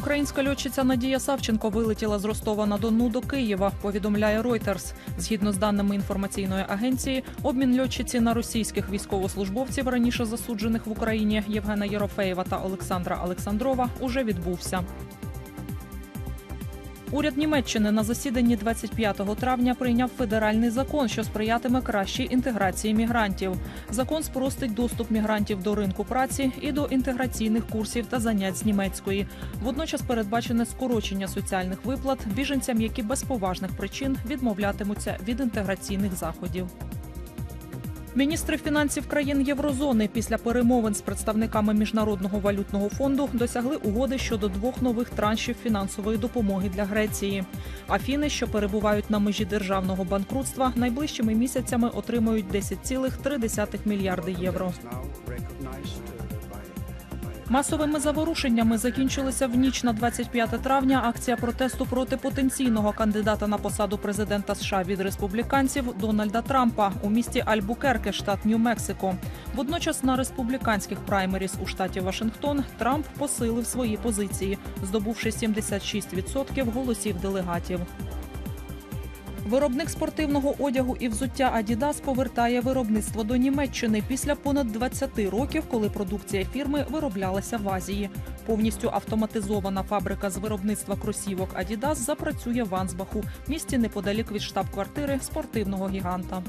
Українська льотчиця Надія Савченко вилетіла з Ростова на Дону до Києва. Повідомляє Reuters. Згідно з даними інформаційної агенції, обмін льотчиці на російських військовослужбовців, раніше засуджених в Україні Євгена Єрофеєва та Олександра Олександрова, уже відбувся. Уряд Німеччини на засіданні 25 травня прийняв федеральний закон, що сприятиме кращій інтеграції мігрантів. Закон спростить доступ мігрантів до ринку праці і до інтеграційних курсів та занять з німецької. Водночас передбачене скорочення соціальних виплат біженцям, які без поважних причин відмовлятимуться від інтеграційних заходів. Міністри фінансів країн Єврозони після перемовин з представниками міжнародного валютного фонду досягли угоди щодо двох нових траншів фінансової допомоги для Греції. Афіни, що перебувають на межі державного банкрутства, найближчими місяцями отримують 10,3 мільярди євро. Масовими заворушеннями закінчилася в ніч на 25 травня акція протесту проти потенційного кандидата на посаду президента США від республіканців Дональда Трампа у місті Альбукерке, штат Нью-Мексико. Водночас на республіканських праймеріс у штаті Вашингтон Трамп посилив свої позиції, здобувши 76% голосів делегатів. Виробник спортивного одягу і взуття Адідас повертає виробництво до Німеччини після понад 20 років, коли продукція фірми вироблялася в Азії. Повністю автоматизована фабрика з виробництва кросівок Адідас запрацює в Ансбаху, місті неподалік від штаб-квартири спортивного гіганта.